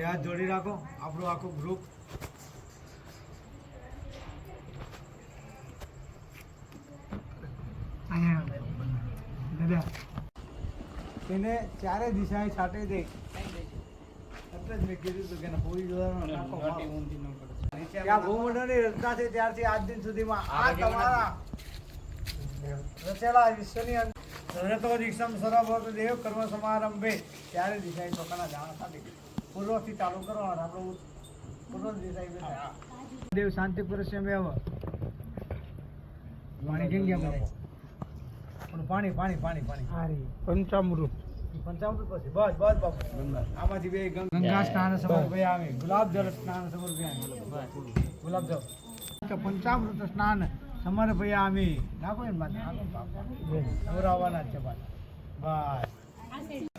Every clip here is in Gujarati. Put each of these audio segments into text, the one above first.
બે હાથ જોડી રાખો. આપણું આખું ગ્રુપ એને ચારે દિશાએ છાંટી દે એટલે જ મેં કીધું હતું કે પૂરી જોવાનો નાખો ત્યાં ભૂમંડળની રચના છે ત્યારથી આજ દિન સુધીમાં. આ તમારા રચેલા વિશ્વની અંદર. દીક્ષમ સર્વભૂત દેવ કર્મ સમારંભે ત્યારે દિશાએ ચોખાના જાણ સાથે પૂર્વથી ચાલુ કરો અને આપણું પૂર્વ દેસાઈ બેઠા દેવ શાંતિ પુરુષ મેવ પાણી કેમ ગયા પણ પાણી પાણી પાણી પાણી. પંચામૃત. પંચામૃત પછી. બસ બસ બાપુ આમાંથી બે ગંગ- સ્નાન સમર્પયામિ ગુલાબ જળ સ્નાન સમર્પયામિ ગુલાબ જળ. તો પંચામૃત સ્નાન નાખો ને માથે નાખો. ને બાપુ. નવરાવાના જ છે પાછા. બસ.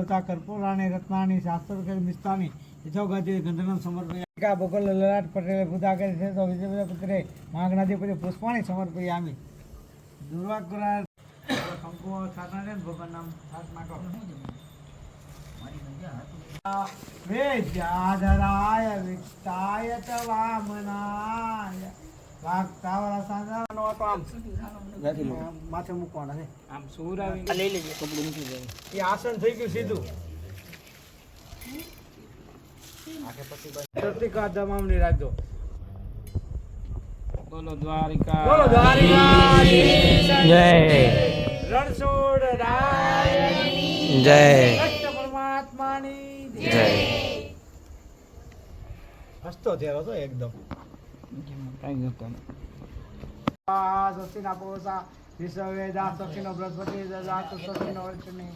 દેવતા કર્પૂરાણી રત્નાની શાસ્ત્ર મિસ્તાની યથોગતિ ગંધર્વ સમર્પયા. ભૂગોલ, લલાટ, પટેલે પૂજા કરી છે તો વિજય પુત્રે માગણાધિપતિ પુષ્પાણી સમર્પયામિ દુર્વાકુરા કંકુ છાટના ભગવાન નામ છાટ નાખો. વેદ્યાધરાય વિષ્ટાય વામનાય વાગતાવરા સાંધાનો હતો આમ. આમ માથે મૂકવાના છે. આમ સૂર આવી લઈ લેજો કપડું મૂકી દે. એ આસન થઈ ગયું સીધું. પ્રતિકા તમામની રાખજો બોલો દ્વારિકા. બોલો દ્વારિકા. જય. રણછોડ રાયની. જય. કૃષ્ણ પરમાત્માની જય. હસતો ચહેરો તો એકદમ. સસ્તીના પોસા વિશ્વવેદા સખીનો બૃહસ્પતિ દદાત સખીનો વર્ષની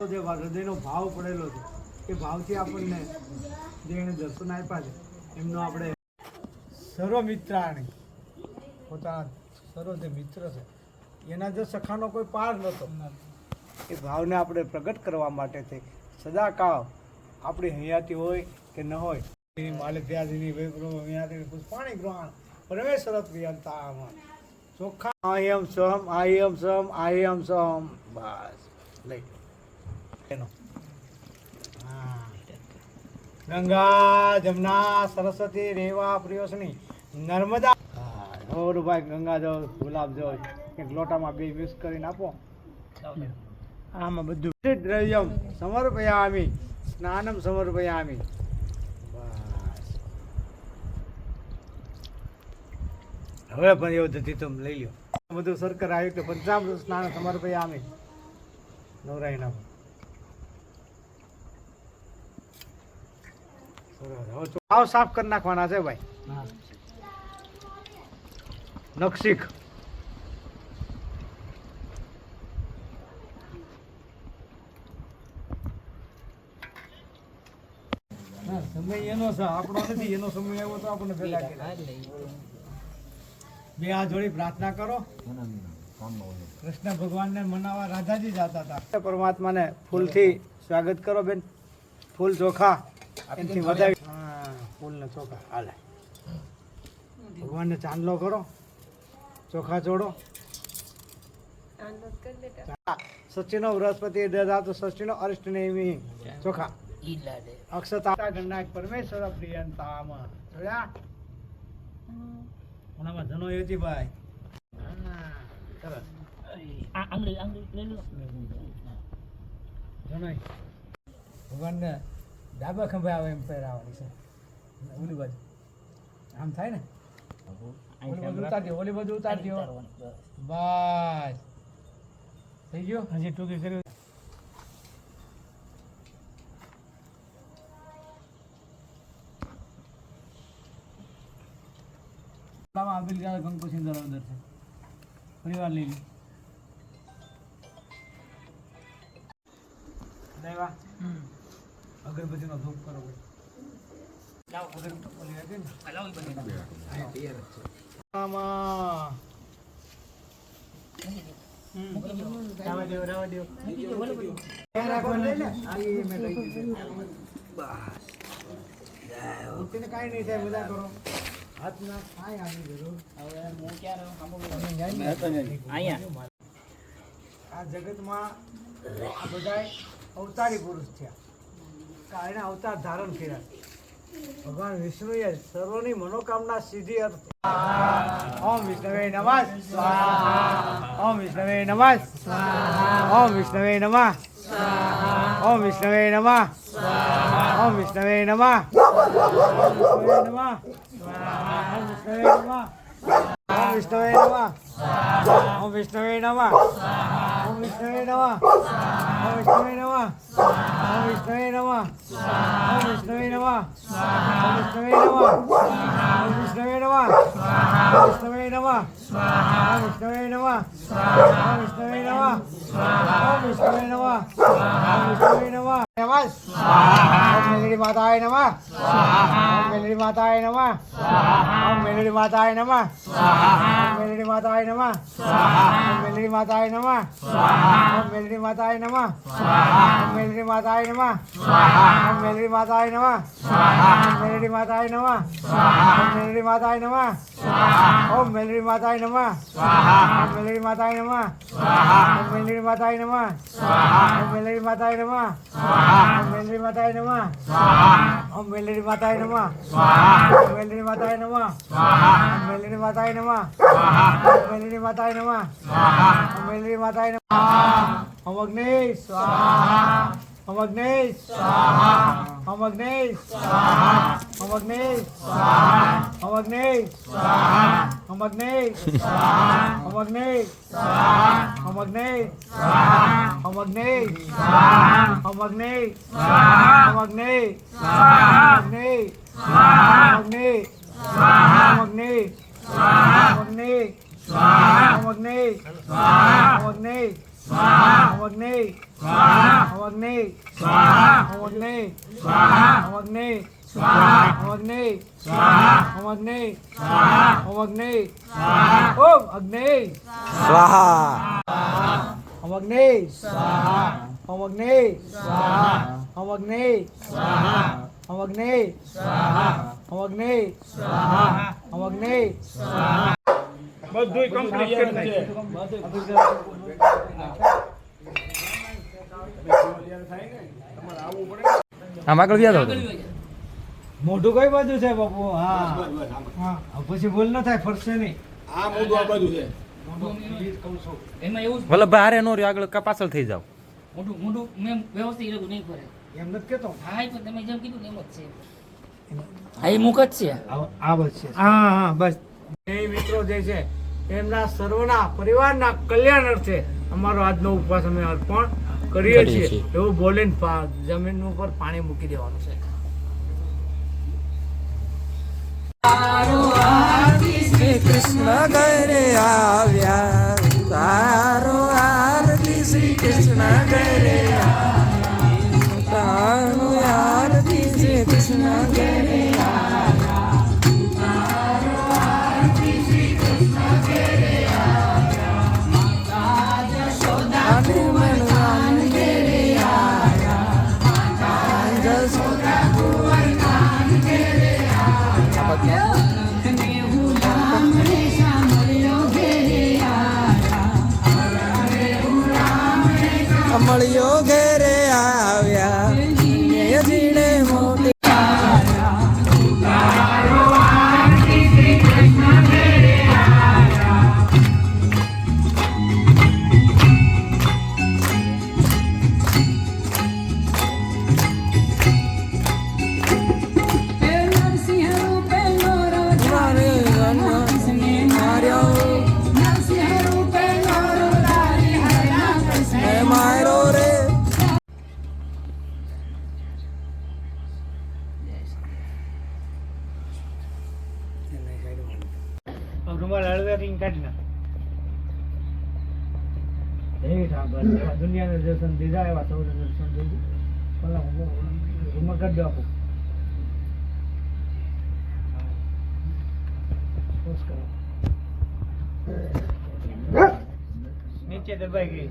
બધા હૃદયનો ભાવ પડેલો છે એ ભાવથી આપણને જે દર્શન આપ્યા છે એમનો આપણે સર્વ મિત્રાણી પોતાના સર્વ જે મિત્ર છે એના જે સખાનો કોઈ પાર નહોતો એ ભાવને આપણે પ્રગટ કરવા માટે છે. સદાકાળ આપણી હૈયાતી હોય કે ન હોય. એની માલે ત્યાજીની વૈભ્રમ હૈયાતી પુષ્પાણી ગ્રહણ. પરમેશ્વર પ્રિયંતા ચોખ્ખા. આયમ આઈ એમ સમ આઈ એમ સહમ. બસ. લઈ એનો. ગંગા, જમના, સરસ્વતી, રેવા પ્રિયોસની નર્મદા. ઓર ભાઈ ગંગા જો ગુલાબ જો એક લોટામાં બે મિક્સ કરીને આપો. આમાં બધું. દ્રવ્યમ સમર્પયામી. સ્નાનમ સમર્પયામી. હવે પણ એવું થતી તમે લઈ લ્યો બધું સરકાર આવ્યું કે પંચામૃત સ્નાન સમર્પયામી નવરાઈ નામ સરસ. હવે સાફ કરી નાખવાના છે ભાઈ. નક્ષિક સમય એનો છે, આપણો નથી, એનો સમય આવ્યો તો આપણને કર્યા. બે હાથ જોડી પ્રાર્થના કરો. કૃષ્ણ ભગવાનને મનાવવા રાધાજી જતા હતા. પરમાત્માને ફૂલથી સ્વાગત કરો બેન. ફૂલ ચોખા. એનાથી વધાવી ફૂલને ચોખા. હાલે. ભગવાનને ચાંદલો કરો. ચોખા જોડો સચિનો બૃહસ્પતિ દદાતો સચિનો અરિષ્ટ નેમી ચોખા. અક્ષતા ગણનાક પરમેશ્વર પ્રિયંતામ. જોયા? ઓનામાં ધનો યોજી ભાઈ. હા, સરસ આંગળી આંગળી લઈ લો. જણાય ભગવાનને ડાબા ખંભે આવે એમ પહેરાવાની છે. ઓલી બાજુ. આમ થાય ને? ઓલી બાજુ ઉતારી દો ઓલી બાજુ ઉતારી દો બસ. થઈ ગયો? હજી ટૂંકી કર્યું લામાં આપેલ ગયા કંકુ સિંદર છે. ફરી વાર લઈ લેવા અગરબત્તીનો ધૂપ કરો લાવ અગરબત્તી ઓલી નહીં થાય બધા કરો. હાથના કાંઈ જરૂર હવે હું ક્યારે આ જગતમાં આ બધા અવતારી પુરુષ થયા. કારણે અવતાર ધારણ કર્યા. ભગવાન વિષ્ણુએ સર્વની મનોકામના સિદ્ધિ અર્થ ઓમ વિષ્ણવે નમઃ. ઓમ વિષ્ણવે નમઃ. ઓમ વિષ્ણવે નમઃ. ઓમ વિષ્ણવે નમઃ ઓમ વિષ્ણવે નમઃ વિષ્ણવે ઓમ વિષ્ણવે નમઃ. વિષ્ણવે નમઃ ઓમ વિષ્ણવે નમઃ ઓમ વિષ્ણવે નમઃ ઓમ વિષ્ણવે નમઃ ઓમ વિષ્ણવે નમઃ ઓમ વિષ્ણવે નમઃ ઓમ વિષ્ણવે નમઃ ઓમ વિષ્ણવે નમઃ ઓમ વિષ્ણવે નમઃ ઓમ વિષ્ણવે નમઃ ઓમ વિષ્ણવે નમઃ ઓમ વિષ્ણવે નમઃ ઓમ વિષ્ણવે નમઃ નમઃ ઓમ મેલડી માતાય નમઃ ઓમ મેલડી માતાય નમઃ ઓમ મેલડી માતાય નમઃ ઓમ મેલડી માતાય નમઃ ઓમ મેલડી માતાય નમઃ ઓમ મેલડી માતાય નમઃ ઓમ મેલડી માતાય નમઃ ઓમ મેલડી માતાય નમઃ ઓમ મેલડી માતાય નમઃ ઓમ મેલડી માતાય નમઃ ઓમ મેલડી માતાય નમઃ ઓમ મેલડી માતાય નમઃ ઓમ મેલડી માતાય નમઃ ઓમ મેલડી માતાય નમઃ ઓમ મેલડી માતાય નમઃ ઓમ મેલડી માતાય નમઃ ઓમ મેલડી માતાય ఓం వెల్లుడి మాతాయ నమ ఓం వెల్లుడి మాతాయ నమ ఓం వెల్లుడి మాతాయ నమ ఓం వెల్లుడి మాతాయ నమ ఓం వెల్లుడి మాతాయ నమ ఓం అగ్ని స్వాహ અગ્નિ સ્વાહા ઓમ અગ્નિ સ્વાહા ઓમ અગ્નિ સ્વાહા ઓમ અગ્નિ સ્વાહા ઓમ અગ્નિ સ્વાહા ઓમ અગ્નિ સ્વાહા ઓમ અગ્નિ સ્વાહા ઓમ અગ્નિ સ્વાહા અગ્નિ સ્વાહા અગ્નિ સ્વાહા અગ્નિ સ્વાહા અગ્નિ સ્વાહા અવગ્ને સ્વાહા અવગ્ને સ્વાહા અવગ્ને સ્વાહા અવગ્ને સ્વાહા અવગ્ને સ્વાહા અવગ્ને સ્વાહા અવગ્ને સ્વાહા ઓમ બધું કમ્પ્લીટ કરી નાખ્યું આમ આગળ ગયા તો મોઢું કઈ બાજુ છે બાપુ? હા. હા પછી ભૂલ ન થાય ફરશે નહીં. આ મોઢું આ બાજુ છે. મોઢું એમાં એવું જ બહાર નો રહ્યો આગળ પાછળ થઈ જાવ મોટું મોઢું મેં વ્યવસ્થિત રહ્યું નહીં ફરે એમ નથી કેતો? હા તમે જેમ કીધું એમ જ છે. હા એ મુખ જ છે. આ બસ છે. હા હા બસ. એ મિત્રો જે છે એમના સર્વના પરિવારના કલ્યાણ અર્થે અમારો આજનો ઉપવાસ અમે અર્પણ કરીએ છીએ. એવું બોલીને જમીન ઉપર પાણી મૂકી દેવાનું છે. શ્રી કૃષ્ણ ઘરે આવ્યા. તારો આરતી શ્રી કૃષ્ણ ઘરે આવ્યા. તારો આરતી શ્રી કૃષ્ણ ઘરે દર્શન દીધા, એવા સૌને દર્શન દીધું. ભલા રૂમાલ કાઢી દો આપો. કરો. નીચે દબાઈ ગઈ.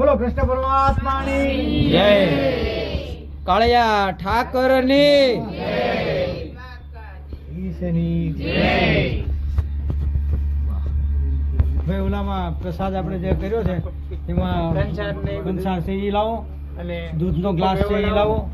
બોલો કૃષ્ણ પરમાત્માની. જય. કાળિયા ઠાકરની. ઈશની ઓલામાં પ્રસાદ આપણે જે કર્યો છે એમાં કંસાર છે એ લાવો અને દૂધનો ગ્લાસ છે એ લાવો.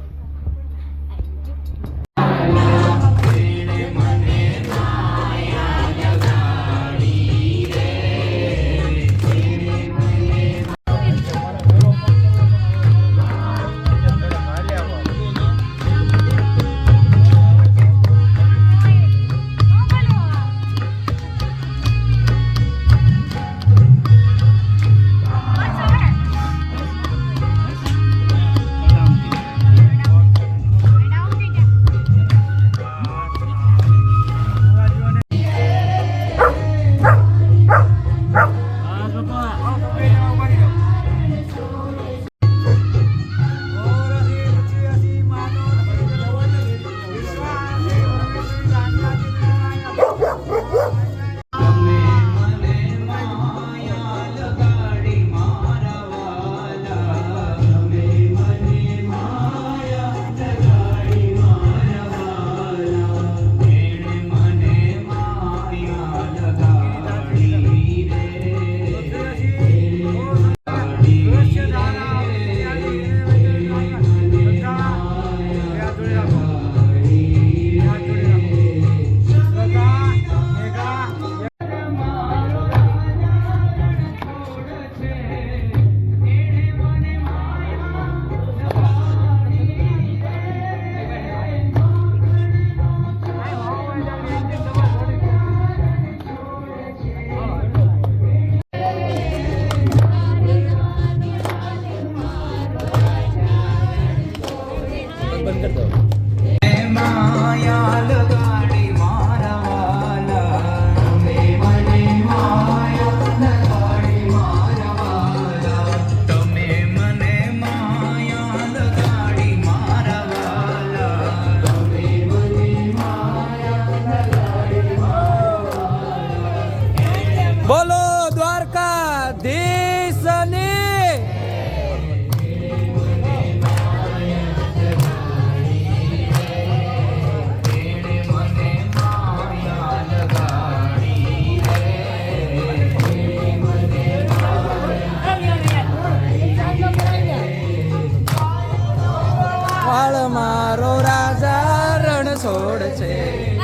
sim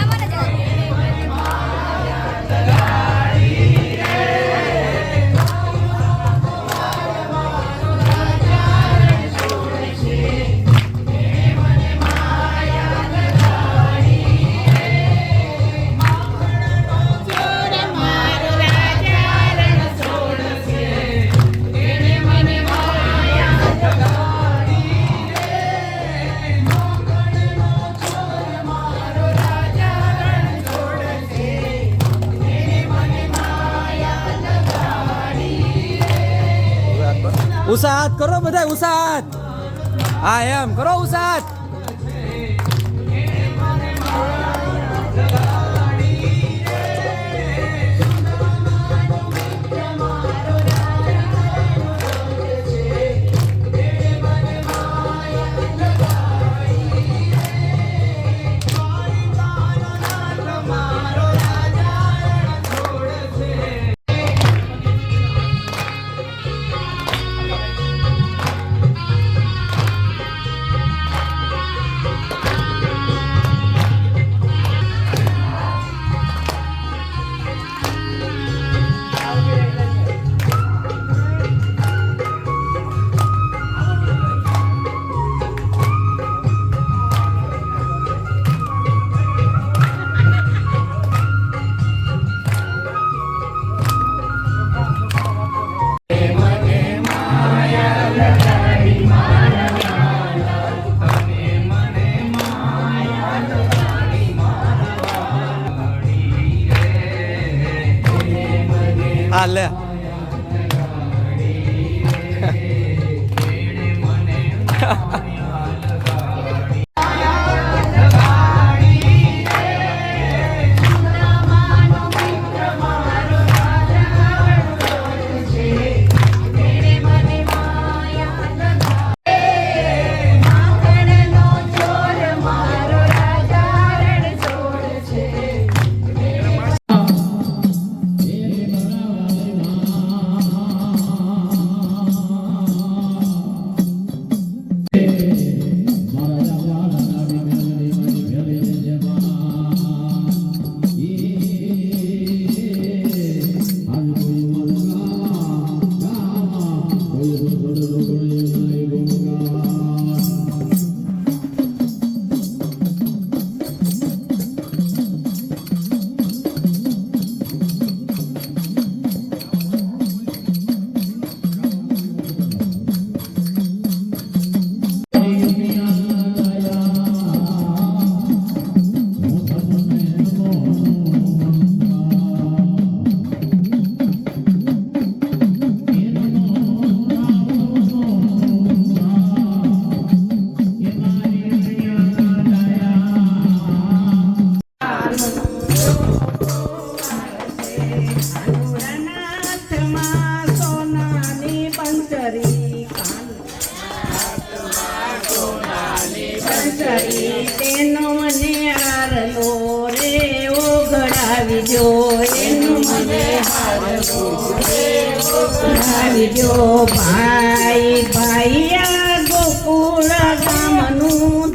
ઉસાદ કરો બધા ઉસાહત હા એમ. કરો ઉસાદ હા ભણાવીજો એનું મને ભણાવીજો ભાઈ ભાઈ ગોકુળ ગામનું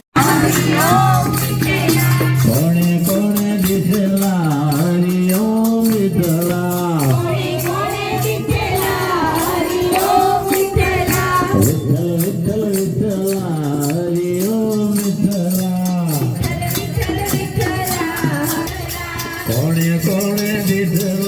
করে দিতে